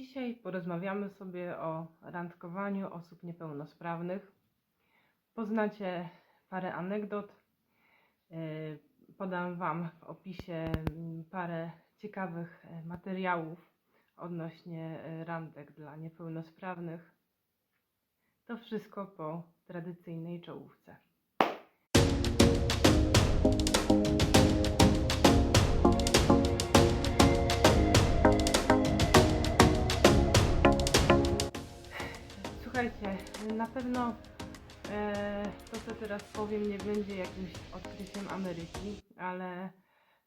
Dzisiaj porozmawiamy sobie o randkowaniu osób niepełnosprawnych. Poznacie parę anegdot. Yy, Podam Wam w opisie mm, parę ciekawych e, materiałów odnośnie e, randek dla niepełnosprawnych. To wszystko po tradycyjnej czołówce. Słuchajcie, na pewno e, to, co teraz powiem, nie będzie jakimś odkryciem Ameryki, ale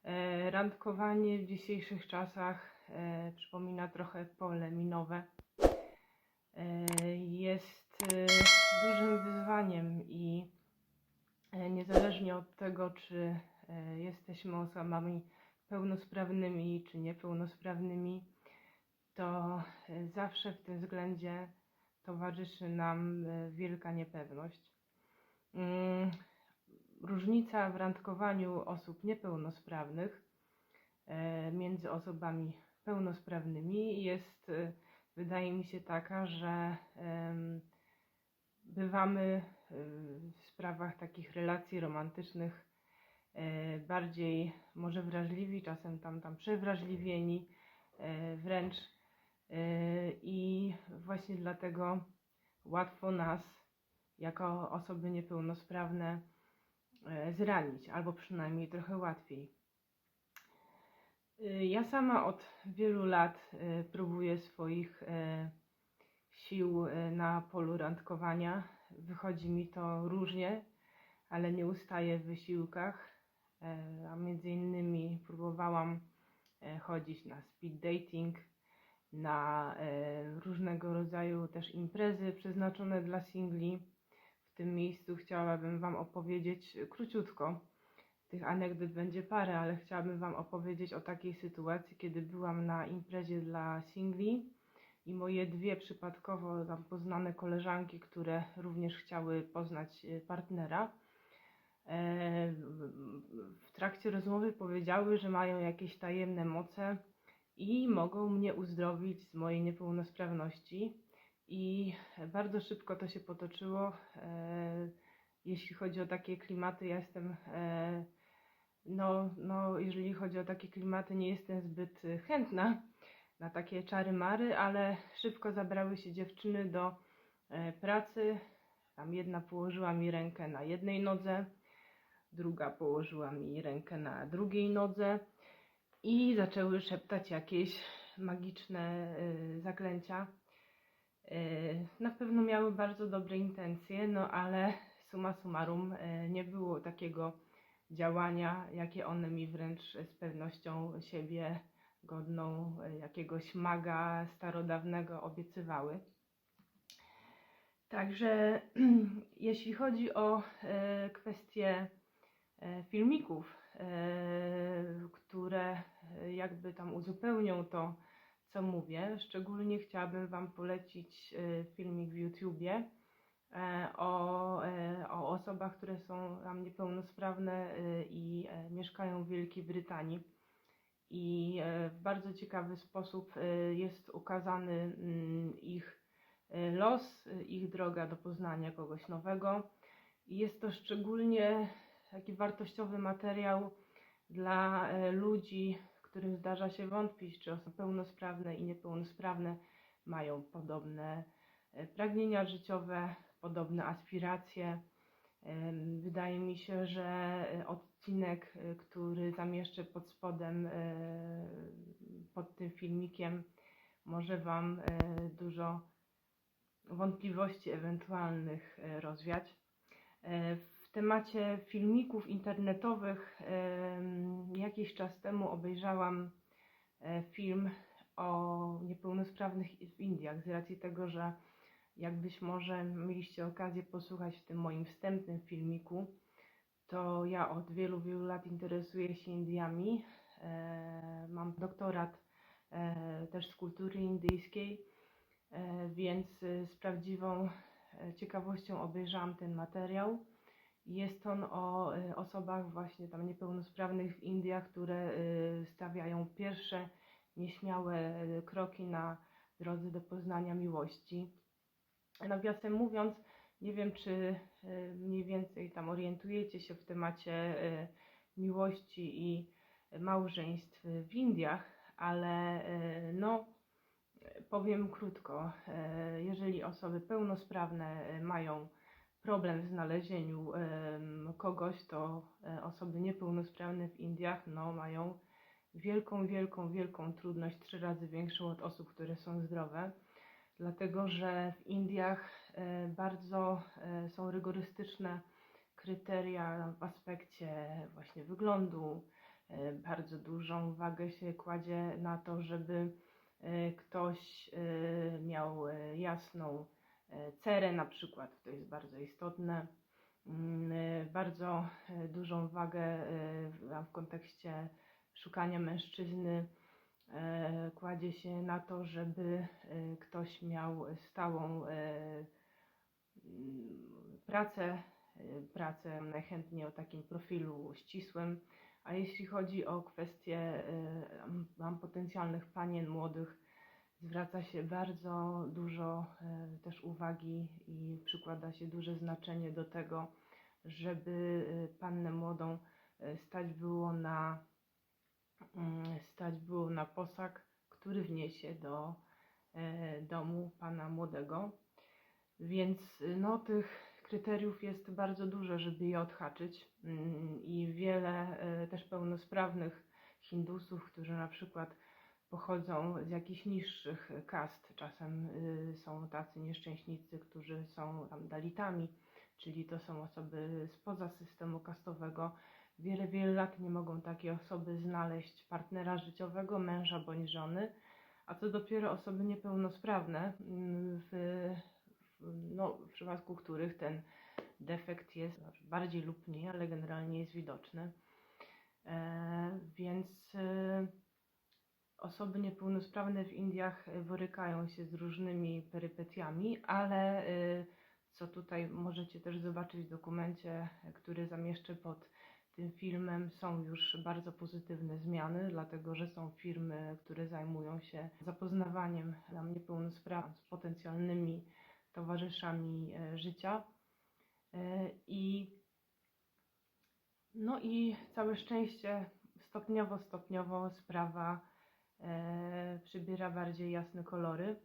e, randkowanie w dzisiejszych czasach e, przypomina trochę pole minowe. E, jest e, dużym wyzwaniem i e, niezależnie od tego, czy e, jesteśmy osobami pełnosprawnymi czy niepełnosprawnymi, to e, zawsze w tym względzie towarzyszy nam e, wielka niepewność. Mm, Różnica w randkowaniu osób niepełnosprawnych e, między osobami pełnosprawnymi jest, e, wydaje mi się, taka, że bywamy w sprawach takich relacji romantycznych bardziej może wrażliwi, czasem tam, tam przewrażliwieni, wręcz I właśnie dlatego łatwo nas, jako osoby niepełnosprawne, e, zranić, albo przynajmniej trochę łatwiej. Yy, Ja sama od wielu lat próbuję swoich sił na polu randkowania. Wychodzi mi to różnie, ale nie ustaję w wysiłkach. A między innymi próbowałam chodzić na speed dating, na e, różnego rodzaju też imprezy przeznaczone dla singli. W tym miejscu chciałabym Wam opowiedzieć króciutko. Tych anegdot będzie parę, ale chciałabym Wam opowiedzieć o takiej sytuacji, kiedy byłam na imprezie dla singli i moje dwie przypadkowo tam poznane koleżanki, które również chciały poznać e, partnera, e, w- w trakcie rozmowy powiedziały, że mają jakieś tajemne moce i mogą mnie uzdrowić z mojej niepełnosprawności. I bardzo szybko to się potoczyło. E, jeśli chodzi o takie klimaty, ja jestem, e, no, no, jeżeli chodzi o takie klimaty, nie jestem zbyt e, chętna na takie czary-mary, ale szybko zabrały się dziewczyny do pracy. Tam jedna położyła mi rękę na jednej nodze, druga położyła mi rękę na drugiej nodze i zaczęły szeptać jakieś magiczne y, zaklęcia. Y, na pewno miały bardzo dobre intencje, no ale summa summarum y, nie było takiego działania, jakie one mi wręcz z pewnością siebie godną jakiegoś maga starodawnego obiecywały. Także jeśli chodzi o kwestie filmików, które jakby tam uzupełnią to, co mówię. Szczególnie chciałabym Wam polecić e, filmik w YouTubie e, o, e, o osobach, które są tam niepełnosprawne i mieszkają w Wielkiej Brytanii. I w bardzo ciekawy sposób jest ukazany mm, ich los, ich droga do poznania kogoś nowego. I jest to szczególnie taki wartościowy materiał dla ludzi, którym zdarza się wątpić, czy osoby pełnosprawne i niepełnosprawne mają podobne e, pragnienia życiowe, podobne aspiracje. Wydaje mi się, że e, odcinek, e, który zamieszczę pod spodem, pod tym filmikiem, może Wam dużo wątpliwości ewentualnych rozwiać. Temacie filmików internetowych jakiś czas temu obejrzałam e, film o niepełnosprawnych w Indiach, z racji tego, że jak być może mieliście okazję posłuchać w tym moim wstępnym filmiku, to ja od wielu, wielu lat interesuję się Indiami. E, Mam doktorat e, też z kultury indyjskiej, więc z prawdziwą ciekawością obejrzałam ten materiał. Jest on o e, osobach właśnie tam niepełnosprawnych w Indiach, które e, stawiają pierwsze nieśmiałe e, kroki na drodze do poznania miłości. Nawiasem mówiąc, nie wiem, czy y, mniej więcej tam orientujecie się w temacie y, miłości i małżeństw w Indiach, ale y, no, powiem krótko. y, Jeżeli osoby pełnosprawne y, mają problem w znalezieniu kogoś, to e, osoby niepełnosprawne w Indiach no, mają wielką, wielką, wielką trudność, trzy razy większą od osób, które są zdrowe, dlatego że w Indiach e, bardzo e, są rygorystyczne kryteria w aspekcie właśnie wyglądu. Bardzo dużą wagę się kładzie na to, żeby ktoś miał jasną cerę na przykład, to jest bardzo istotne. Mm, e, Bardzo e, dużą wagę e, w- kontekście szukania mężczyzny e, kładzie się na to, żeby e, ktoś miał stałą e, mm, pracę, e, pracę najchętniej o takim profilu ścisłym. A jeśli chodzi o kwestie e, potencjalnych panien młodych, zwraca się bardzo dużo e, też uwagi i przykłada się duże znaczenie do tego, żeby e, pannę młodą e, stać było na mm, stać było na posag, który wniesie do domu pana młodego. Więc no, tych kryteriów jest bardzo dużo, żeby je odhaczyć. Mm, I wiele też pełnosprawnych Hindusów, którzy na przykład pochodzą z jakichś niższych kast, czasem y, są tacy nieszczęśnicy, którzy są tam dalitami, czyli to są osoby spoza systemu kastowego. Wiele, wiele lat nie mogą takie osoby znaleźć partnera życiowego, męża bądź żony, a co dopiero osoby niepełnosprawne, mm, w, no, w przypadku których ten defekt jest bardziej lub mniej, ale generalnie jest widoczny. E, więc e, osoby niepełnosprawne w Indiach e, borykają się z różnymi perypetiami, ale e, co tutaj możecie też zobaczyć w dokumencie, który zamieszczę pod tym filmem, są już bardzo pozytywne zmiany, dlatego że są firmy, które zajmują się zapoznawaniem nam niepełnosprawnych z potencjalnymi towarzyszami e, życia. I no i całe szczęście stopniowo, stopniowo sprawa przybiera bardziej jasne kolory.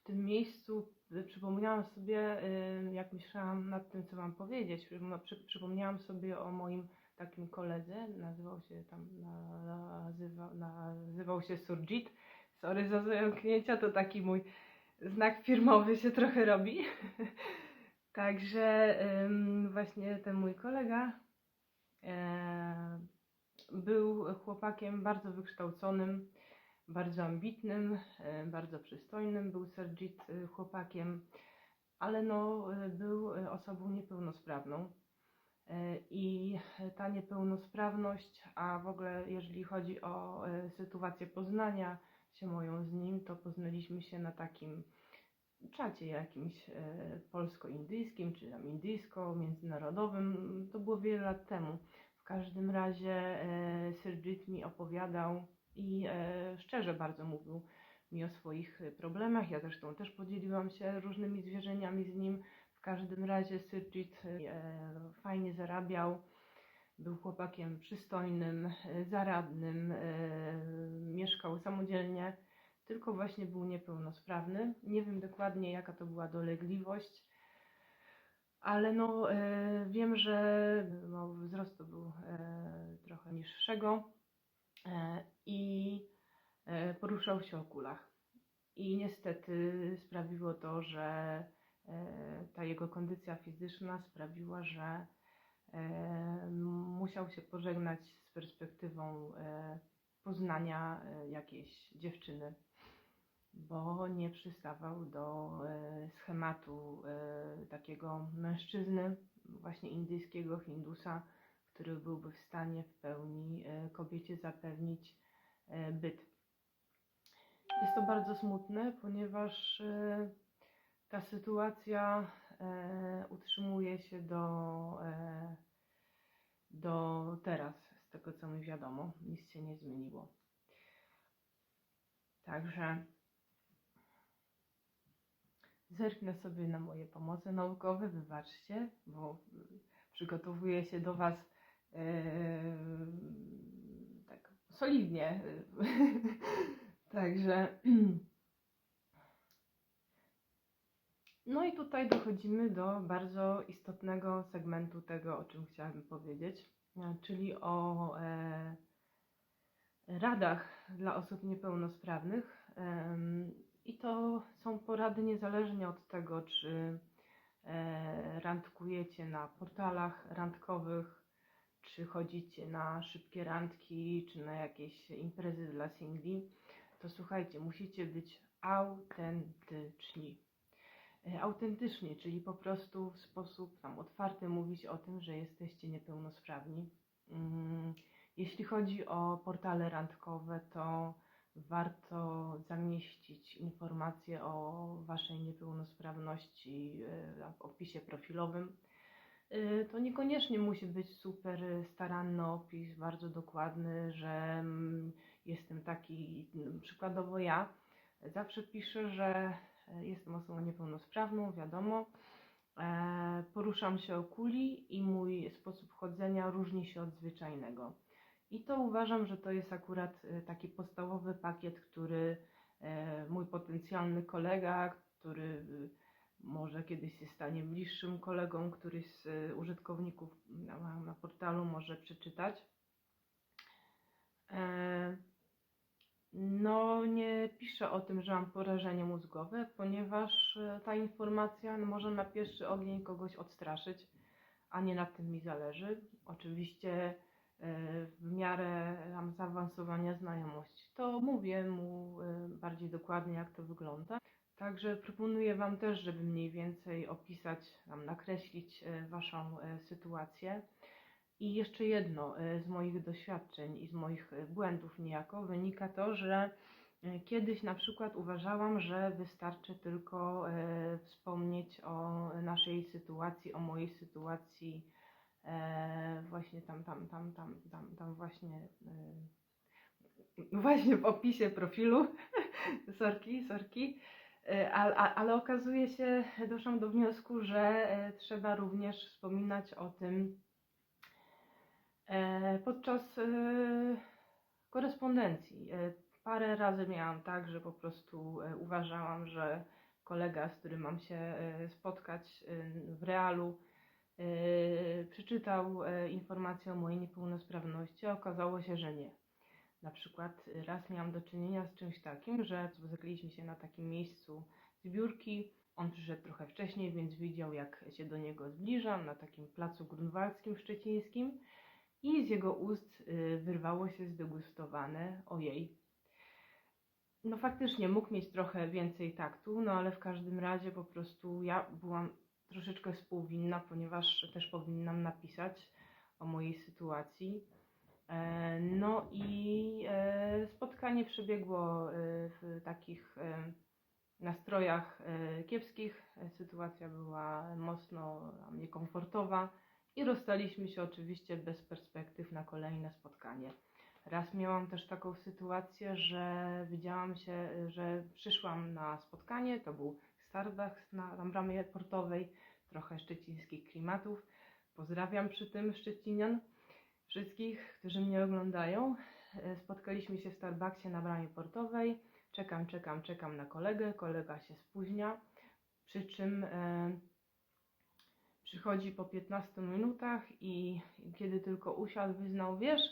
W tym miejscu y, przypomniałam sobie, y, jak myślałam nad tym, co Wam powiedzieć, przypom- przy, przypomniałam sobie o moim takim koledze, nazywał się tam, na, nazywa, nazywał się Surjit. Sorry za zająknięcia, to taki mój znak firmowy się trochę robi. Także właśnie ten mój kolega e, był chłopakiem bardzo wykształconym, bardzo ambitnym, e, bardzo przystojnym. Był Sergit e, chłopakiem, ale no, e, był osobą niepełnosprawną. I ta niepełnosprawność, a w ogóle jeżeli chodzi o sytuację poznania się moją z nim, to poznaliśmy się na takim czacie jakimś polsko-indyjskim, czy tam indyjsko-międzynarodowym. To było wiele lat temu. W każdym razie Sirjit mi opowiadał i e, szczerze bardzo mówił mi o swoich e, problemach. Ja zresztą też podzieliłam się różnymi zwierzeniami z nim. W każdym razie Sirjit e, fajnie zarabiał. Był chłopakiem przystojnym, zaradnym, mieszkał samodzielnie, tylko właśnie był niepełnosprawny. Nie wiem dokładnie, jaka to była dolegliwość, ale no, wiem, że no, wzrostu był e, trochę niższego i e, poruszał się o kulach. I niestety sprawiło to, że e, ta jego kondycja fizyczna sprawiła, że e, musiał się pożegnać z perspektywą e, poznania e, jakiejś dziewczyny, bo nie przystawał do e, schematu e, takiego mężczyzny, właśnie indyjskiego Hindusa, który byłby w stanie w pełni e, kobiecie zapewnić e, byt. Jest to bardzo smutne, ponieważ e, ta sytuacja utrzymuje się do, do teraz, z tego co mi wiadomo. Nic się nie zmieniło. Także zerknę sobie na moje pomoce naukowe, wybaczcie, bo przygotowuję się do Was tak solidnie. Także. No i tutaj dochodzimy do bardzo istotnego segmentu tego, o czym chciałabym powiedzieć, e, czyli o e, radach dla osób niepełnosprawnych. Em, I to są porady niezależnie od tego, czy e, randkujecie na portalach randkowych, czy chodzicie na szybkie randki, czy na jakieś imprezy dla singli. To słuchajcie, musicie być autentyczni. E, Autentycznie, czyli po prostu w sposób tam otwarty mówić o tym, że jesteście niepełnosprawni. Mm, Jeśli chodzi o portale randkowe, to warto zamieścić informacje o Waszej niepełnosprawności e, w opisie profilowym. E, To niekoniecznie musi być super staranny opis, bardzo dokładny, że mm, jestem taki, mm, przykładowo ja zawsze piszę, że e, jestem osobą niepełnosprawną, wiadomo. E, Poruszam się o kuli i mój sposób chodzenia różni się od zwyczajnego. I to uważam, że to jest akurat e, taki podstawowy pakiet, który mój potencjalny kolega, który y, może kiedyś się stanie bliższym kolegą, któryś z e, użytkowników na, na portalu może przeczytać. E, No, nie piszę o tym, że mam porażenie mózgowe, ponieważ e, ta informacja no, może na pierwszy ogień kogoś odstraszyć, a nie na tym mi zależy. Oczywiście e, w miarę zaawansowania znajomości, to mówię mu e, bardziej dokładnie, jak to wygląda. Także proponuję Wam też, żeby mniej więcej opisać, tam nakreślić e, Waszą e, sytuację. I jeszcze jedno, e, z moich doświadczeń i z moich błędów niejako wynika to, że kiedyś na przykład uważałam, że wystarczy tylko wspomnieć o naszej sytuacji, o mojej sytuacji właśnie tam, tam, tam, tam, tam, tam właśnie właśnie w opisie profilu. sorki, sorki. E, Ale okazuje się, doszłam do wniosku, że e, trzeba również wspominać o tym e, podczas korespondencji. Parę razy miałam tak, że po prostu uważałam, że kolega, z którym mam się spotkać w realu, przeczytał informację o mojej niepełnosprawności, a okazało się, że nie. Na przykład y, raz miałam do czynienia z czymś takim, że spotkaliśmy się na takim miejscu zbiórki. On przyszedł trochę wcześniej, więc widział, jak się do niego zbliżam na takim placu grunwaldzkim szczecińskim i z jego ust y, wyrwało się zdegustowane ojej. No faktycznie mógł mieć trochę więcej taktu, no ale w każdym razie po prostu ja byłam troszeczkę współwinna, ponieważ też powinnam napisać o mojej sytuacji. E, No i e, spotkanie przebiegło e, w takich nastrojach kiepskich. Sytuacja była mocno niekomfortowa i rozstaliśmy się oczywiście bez perspektyw na kolejne spotkanie. Raz miałam też taką sytuację, że widziałam się, że przyszłam na spotkanie, to był Starbucks na, na bramie portowej, trochę szczecińskich klimatów. Pozdrawiam przy tym Szczecinian wszystkich, którzy mnie oglądają. E, Spotkaliśmy się w Starbucksie na bramie portowej. Czekam, czekam, czekam na kolegę. Kolega się spóźnia. Przy czym e, przychodzi po 15 minutach i kiedy tylko usiadł, wyznał: Wiesz,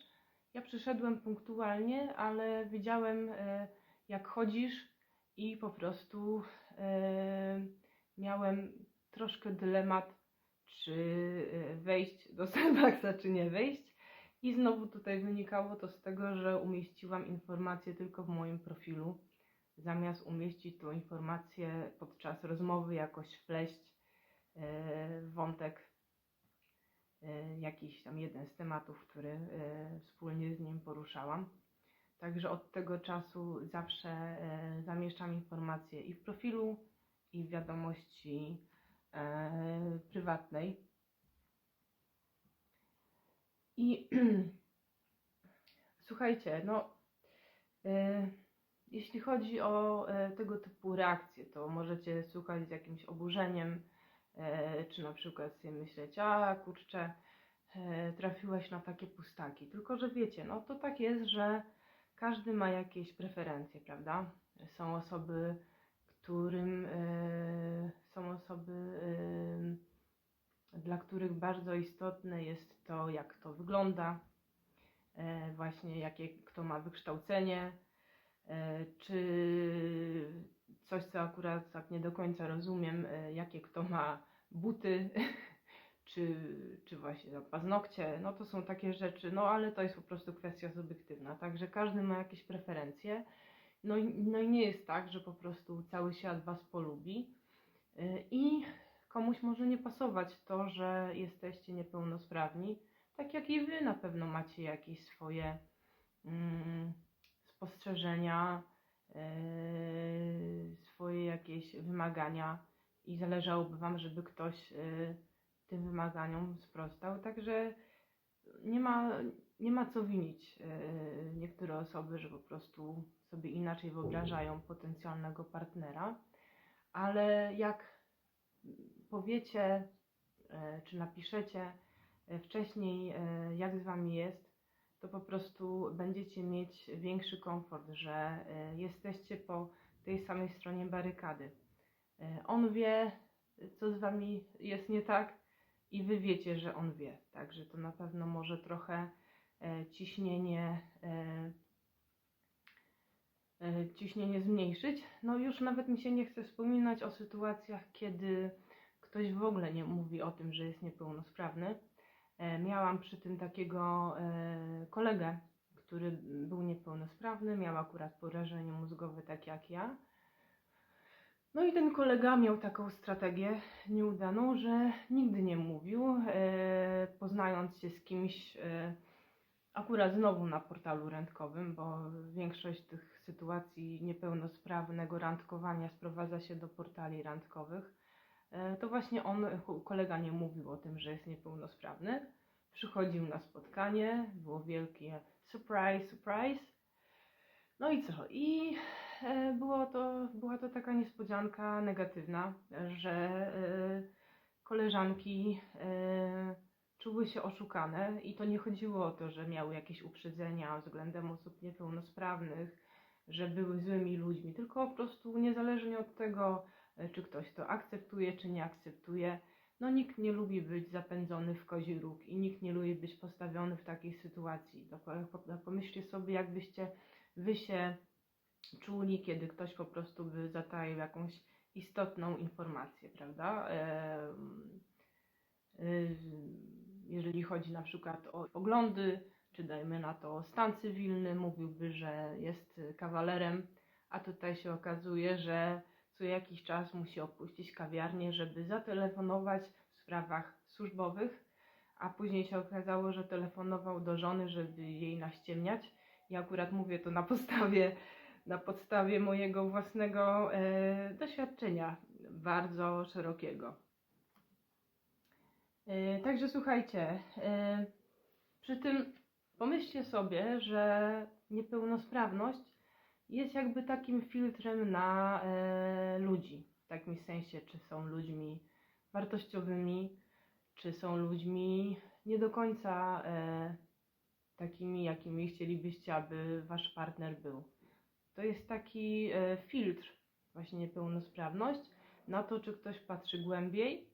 ja przyszedłem punktualnie, ale widziałem, e, jak chodzisz, i po prostu e, miałem troszkę dylemat, czy e, wejść do Starbucksa, czy nie wejść. I znowu tutaj wynikało to z tego, że umieściłam informację tylko w moim profilu, zamiast umieścić tą informację podczas rozmowy, jakoś wpleść e, wątek e, jakiś tam jeden z tematów, który e, wspólnie z nim poruszałam. Także od tego czasu zawsze zamieszczam informacje i w profilu, i w wiadomości prywatnej. I słuchajcie, no, y, Jeśli chodzi o e, tego typu reakcje, to możecie słuchać z jakimś oburzeniem, e, czy na przykład sobie myśleć, a kurczę, e, trafiłeś na takie pustaki. Tylko, że wiecie, no to tak jest, że każdy ma jakieś preferencje, prawda? Są osoby, którym e, są osoby, e, dla których bardzo istotne jest to, jak to wygląda, e, właśnie jakie kto ma wykształcenie, e, czy coś, co akurat tak nie do końca rozumiem, e, jakie kto ma buty, czy, czy właśnie paznokcie, no to są takie rzeczy, no ale to jest po prostu kwestia subiektywna, także każdy ma jakieś preferencje, no i, no i nie jest tak, że po prostu cały świat Was polubi. I komuś może nie pasować to, że jesteście niepełnosprawni, tak jak i Wy na pewno macie jakieś swoje mm, spostrzeżenia, yy, swoje jakieś wymagania i zależałoby Wam, żeby ktoś yy, tym wymaganiom sprostał. Także nie ma, nie ma co winić yy, niektóre osoby, że po prostu sobie inaczej wyobrażają potencjalnego partnera, ale jak powiecie yy, czy napiszecie yy, wcześniej, yy, jak z Wami jest, to po prostu będziecie mieć większy komfort, że jesteście po tej samej stronie barykady. On wie, co z wami jest nie tak, i wy wiecie, że on wie. Także to na pewno może trochę e, ciśnienie, e, e, ciśnienie zmniejszyć. No już nawet mi się nie chce wspominać o sytuacjach, kiedy ktoś w ogóle nie mówi o tym, że jest niepełnosprawny. E, Miałam przy tym takiego e, kolegę, który był niepełnosprawny, miał akurat porażenie mózgowe, tak jak ja. No i ten kolega miał taką strategię nieudaną, że nigdy nie mówił, e, poznając się z kimś, e, akurat znowu na portalu randkowym, bo większość tych sytuacji niepełnosprawnego randkowania sprowadza się do portali randkowych. E, to właśnie on, kolega nie mówił o tym, że jest niepełnosprawny. Przychodził na spotkanie, było wielkie surprise, surprise. No i co? I e, było to, była to taka niespodzianka negatywna, że e, koleżanki czuły się oszukane i to nie chodziło o to, że miały jakieś uprzedzenia względem osób niepełnosprawnych, że były złymi ludźmi, tylko po prostu niezależnie od tego, e, czy ktoś to akceptuje, czy nie akceptuje. No nikt nie lubi być zapędzony w kozi róg i nikt nie lubi być postawiony w takiej sytuacji. Po- Pomyślcie sobie, jakbyście wy się czuli, kiedy ktoś po prostu by zataił jakąś istotną informację, prawda? Em, y, Jeżeli chodzi na przykład o poglądy, czy dajmy na to stan cywilny, mówiłby, że jest kawalerem, a tutaj się okazuje, że co jakiś czas musi opuścić kawiarnię, żeby zatelefonować w sprawach służbowych, a później się okazało, że telefonował do żony, żeby jej naściemniać. Ja akurat mówię to na podstawie, na podstawie mojego własnego e, doświadczenia, bardzo szerokiego. E, także słuchajcie, e, przy tym pomyślcie sobie, że niepełnosprawność jest jakby takim filtrem na e, ludzi. W takim sensie, czy są ludźmi wartościowymi, czy są ludźmi nie do końca takimi, jakimi chcielibyście, aby wasz partner był. To jest taki filtr, właśnie niepełnosprawność, na to, czy ktoś patrzy głębiej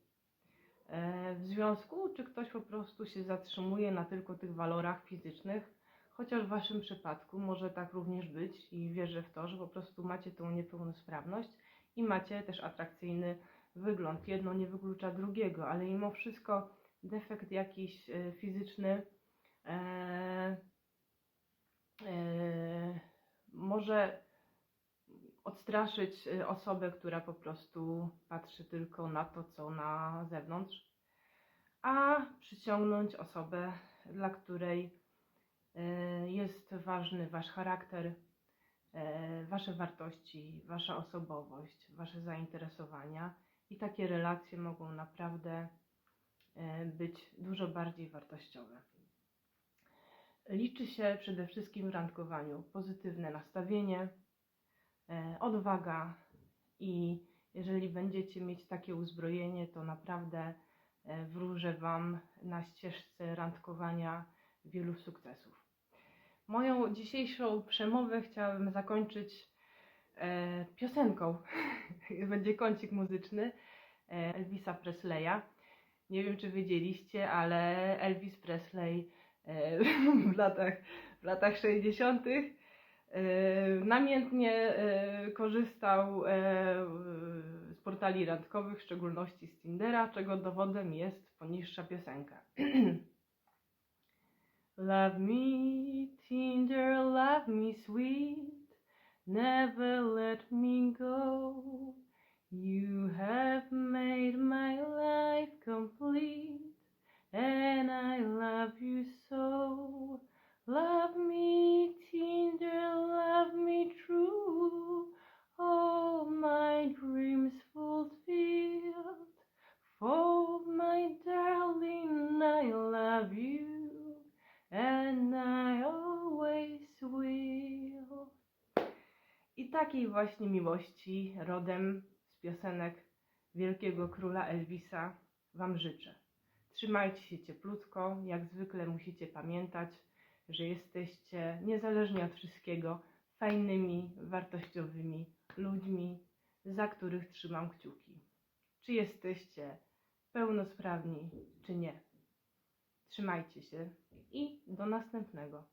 w związku, czy ktoś po prostu się zatrzymuje na tylko tych walorach fizycznych, chociaż w waszym przypadku może tak również być i wierzę w to, że po prostu macie tą niepełnosprawność i macie też atrakcyjny wygląd. Jedno nie wyklucza drugiego, ale mimo wszystko defekt jakiś e, fizyczny e, e, może odstraszyć e, osobę, która po prostu patrzy tylko na to, co na zewnątrz, a przyciągnąć osobę, dla której e, jest ważny wasz charakter, e, wasze wartości, wasza osobowość, wasze zainteresowania i takie relacje mogą naprawdę być dużo bardziej wartościowe. Liczy się przede wszystkim w randkowaniu pozytywne nastawienie, odwaga i jeżeli będziecie mieć takie uzbrojenie, to naprawdę e, wróżę Wam na ścieżce randkowania wielu sukcesów. Moją dzisiejszą przemowę chciałabym zakończyć e, piosenką. Będzie kącik muzyczny e, Elvisa Presleya. Nie wiem, czy wiedzieliście, ale Elvis Presley e, w latach, w latach 60. e, namiętnie e, korzystał e, z portali randkowych, w szczególności z Tindera, czego dowodem jest poniższa piosenka. Love me, Tinder, love me sweet, never let me go. You have made my life complete, and I love you so. Love me, Tinder, love me true, all my dreams fulfilled. For my darling, I love you, and I always will. I takiej właśnie miłości rodem z piosenek wielkiego króla Elvisa Wam życzę. Trzymajcie się cieplutko, jak zwykle musicie pamiętać, że jesteście niezależnie od wszystkiego fajnymi, wartościowymi ludźmi, za których trzymam kciuki. Czy jesteście pełnosprawni, czy nie. Trzymajcie się i do następnego.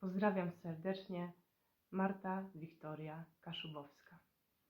Pozdrawiam serdecznie, Marta Wiktoria Kaszubowska.